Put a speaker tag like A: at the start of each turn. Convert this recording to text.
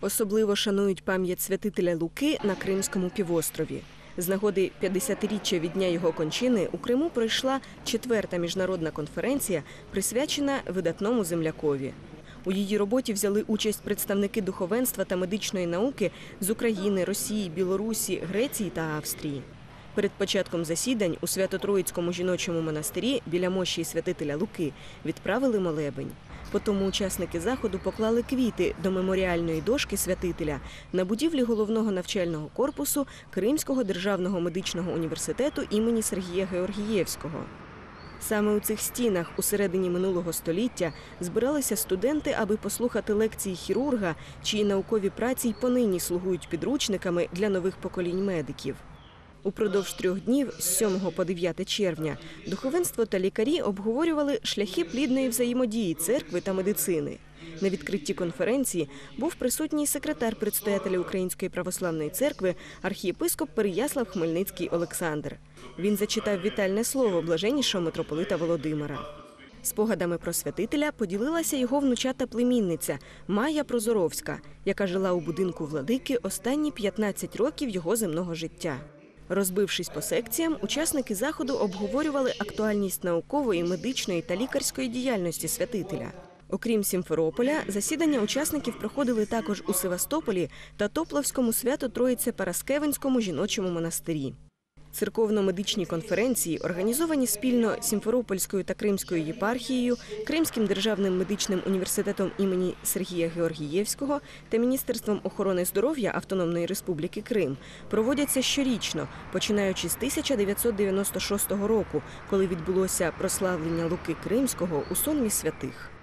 A: Особливо шанують пам'ять святителя Луки на Кримському півострові. З нагоди 50-річчя від дня його кончини у Криму пройшла четверта міжнародна конференція, присвячена видатному землякові. У її роботі взяли участь представники духовенства та медичної науки з України, Росії, Білорусі, Греції та Австрії. Перед початком засідань у Свято-Троїцькому жіночому монастирі біля мощі святителя Луки відправили молебень. Потім учасники заходу поклали квіти до меморіальної дошки святителя на будівлі головного навчального корпусу Кримського державного медичного університету імені Сергія Георгієвського. Саме у цих стінах у середині минулого століття збиралися студенти, аби послухати лекції хірурга, чиї наукові праці й понині слугують підручниками для нових поколінь медиків. Упродовж трьох днів з 7 по 9 червня духовенство та лікарі обговорювали шляхи плідної взаємодії церкви та медицини. На відкритті конференції був присутній секретар предстоятеля Української православної церкви архієпископ Переяслав Хмельницький Олександр. Він зачитав вітальне слово блаженнішого митрополита Володимира. Спогадами про святителя поділилася його внучата племінниця Майя Прозоровська, яка жила у будинку владики останні 15 років його земного життя. Розбившись по секціям, учасники заходу обговорювали актуальність наукової, медичної та лікарської діяльності святителя. Окрім Сімферополя, засідання учасників проходили також у Севастополі та Топлавському свято Троїце Параскевинському жіночому монастирі. Церковно-медичні конференції, організовані спільно Сімферопольською та Кримською єпархією, Кримським державним медичним університетом імені Сергія Георгієвського та Міністерством охорони здоров'я Автономної Республіки Крим, проводяться щорічно, починаючи з 1996 року, коли відбулося прославлення Луки Кримського у сонмі святих.